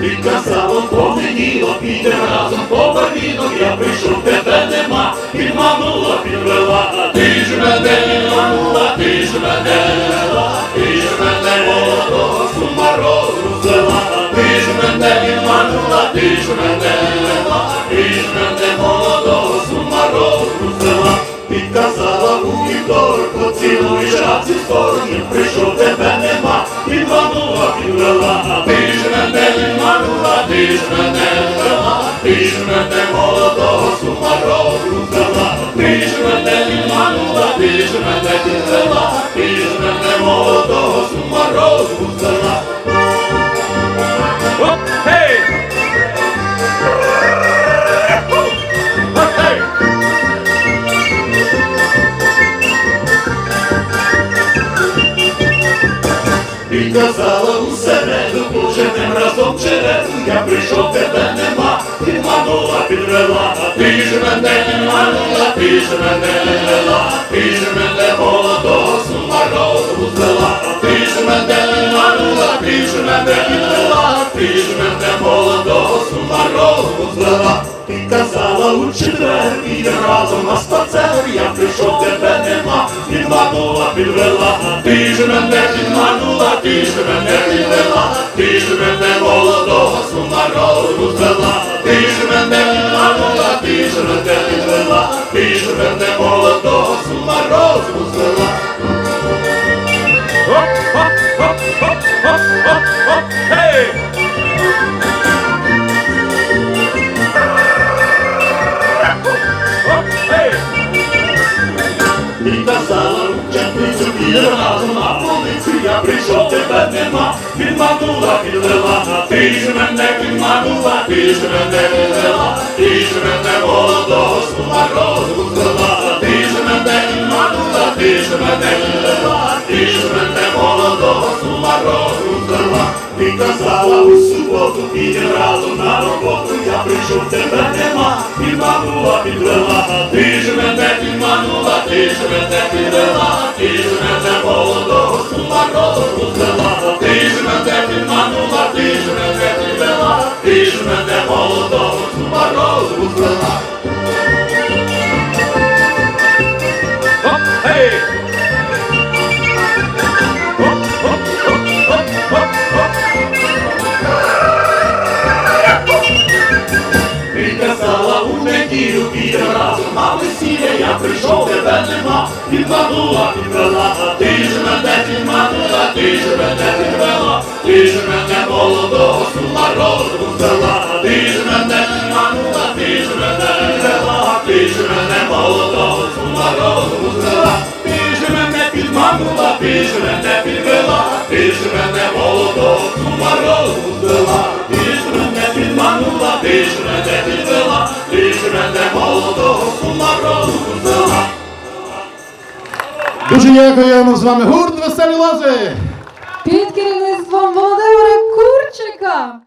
Ти казала, помініло, підемо разом. По барвінок, я прийшов, тебе нема, підманула, підвела, а ти ж мене підманула, ти ж мене вела, ти ж мене молодого сумарозу розвела, а ти ж мене підманула, ти ж мене мене молодого сумарозу розвела, ти ж мене підманула, ти ж мене підвела, ти ж мене молодого сумарозу розвела. Оп, поженем разом череду, я прийшов, тебе нема, підманула, підвела, ти ж мене підманула, ти ж мене вела, ти ж мене молодого сумарозу звела, а ти ж мене підманула, ти ж мене підвела, ти ж мене молодого сумарозу звела. Ти казала у четвер, підем разом на спацер, я прийшов, тебе нема, підманула, підвела, ти ж мене підманула, ти ж мене прийшов, тебе нема, підманула, підвела, ти ж мене підманула, ти ж мене підвела, ти ж мене молодого сумарозу звела, ти ж мене підманула, ти ж мене підвела, ти ж мене молодого сумарозу звела. Ти казала у суботу, підем разом на роботу, я прийшов, тебе нема, підманула, підвела, ти ж мене підманула, ти ж мене підвела, ти ж хоп, хоп, хоп, хоп. Ти казала у неділю підем разом на весілля, я прийшов, тебе нема, підманула, підвела, а ти ж мене підманула, ти ж мене підвела, ти ж мене молодого сумарозу звела, а ти ж мене підманула, ти ж мене підвела, а ти ж мене молодого сумарозу звела, ти ж мене підманула, ти ж мене підвела, ти ж мене молодого сумарозу звела, ти ж мене підманула, ти ж мене підвела, ти ж мене молодого сумарозу звела. Дуже дякуємо з вами гурт Веселі Лози. Під керівництвом Володимира Курчика.